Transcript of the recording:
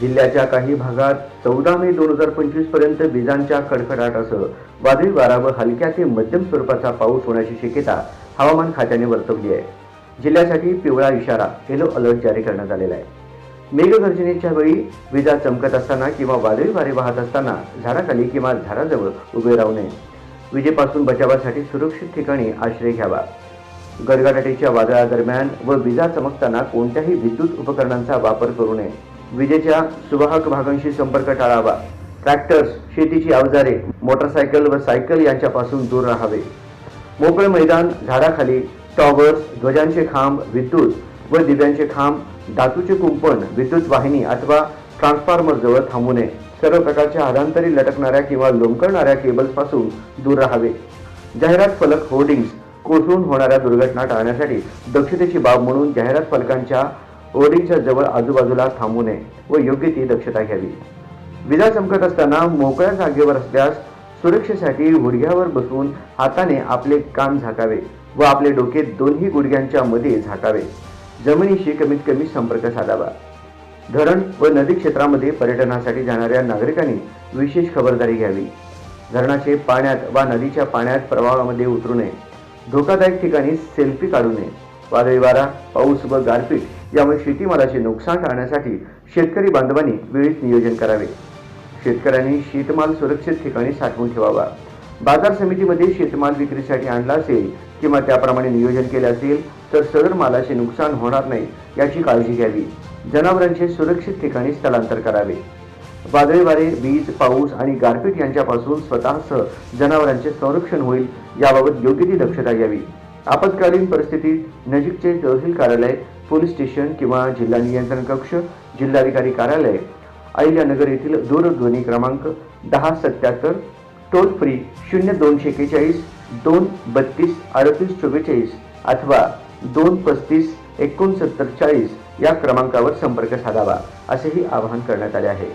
जिल्ह्याच्या काही भागात चौदा मे दोन हजार पंचवीसपर्यंत विजांच्या कडकडाटासह वादळी वारा व हलक्या ते मध्यम स्वरूपाचा पाऊस होण्याची शक्यता हवामान खात्याने वर्तवली आहे. जिल्ह्यासाठी पिवळा इशारा येलो अलर्ट जारी करण्यात आलेला आहे. मेघगर्जनेच्या वेळी विजा चमकत असताना किंवा वादळी वारे वाहत असताना झाडाखाली किंवा झाडाजवळ उभे राहू नये. विजेपासून बचावासाठी सुरक्षित ठिकाणी आश्रय घ्यावा. गडगडाटीच्या वादळादरम्यान व विजा चमकताना कोणत्याही विद्युत उपकरणांचा वापर करू नये. विजेच्या सुवाहक भागांशी संपर्क टाळावा. ट्रॅक्टर्स शेतीची अवजारे मोटरसायकल व सायकल यांच्यापासून दूर राहावे. मोकळे मैदान झाडाखाली टॉवर्स ध्वजांचे खांब विद्युत व दिव्यांचे खांब धातूचे कुंपण विद्युत वाहिनी अथवा ट्रान्सफॉर्मर जवळ थांबू नये. सर्व प्रकारच्या हाडांतरी लटकणाऱ्या किंवा लोंबकळणाऱ्या केबल्सपासून दूर राहावे. जाहिरात फलक होर्डिंग्स कोसळून होणाऱ्या दुर्घटना टाळण्यासाठी दक्षतेची बाब म्हणून जाहिरात फलकांच्या होर्डिंगच्या जवळ आजूबाजूला थांबू नये व योग्य ती दक्षता घ्यावी. विजा चमकत असताना मोकळ्या जागेवर असल्यास सुरक्षेसाठी गुडघ्यावर बसून हाताने आपले कान झाकावे व आपले डोके दोन्ही गुडघ्यांच्या मध्ये झाकावे. जमिनीशी कमीत कमी संपर्क साधावा. धरण व नदी क्षेत्रामध्ये पर्यटनासाठी जाणाऱ्या नागरिकांनी विशेष खबरदारी घ्यावी. धरणाचे पाण्यात वा नदीच्या पाण्यात प्रवाहामध्ये उतरू नये. धोकादायक ठिकाणी सेल्फी काढू नये. वादळी वारा पाऊस व गारपीट यामुळे शेतीमालाचे नुकसान टाळण्यासाठी शेतकरी बांधवांनी वेळीच नियोजन करावे. शेतकऱ्यांनी शेतमाल सुरक्षित ठिकाणी साठवून ठेवावा. बाजार समितीमध्ये शेतमाल विक्रीसाठी आणला असेल किंवा त्याप्रमाणे नियोजन केले असेल तर सदर मालाचे नुकसान होणार नाही याची काळजी घ्यावी. जनावरांचे सुरक्षित ठिकाणी स्थलांतर करावे. वादळी वारे वीज पाऊस आणि गारपीट यांच्यापासून स्वतःसह जनावरांचे संरक्षण होईल याबाबत योग्य ती दक्षता घ्यावी. आपत्कालीन परिस्थितीत नजीकचे तहसील कार्यालय पोलीस स्टेशन किंवा जिल्हा नियंत्रण कक्ष जिल्हाधिकारी कार्यालय अहिल्यानगर येथील दूरध्वनी क्रमांक दहा सत्याहत्तर टोल फ्री शून्य दोनशे एक्केचाळीस दोन बत्तीस अडतीस चव्वेचाळीस अथवा दोन पस्तीस एकोणसत्तर चाळीस या क्रमांकावर संपर्क साधावा असेही आवाहन करण्यात आले आहे.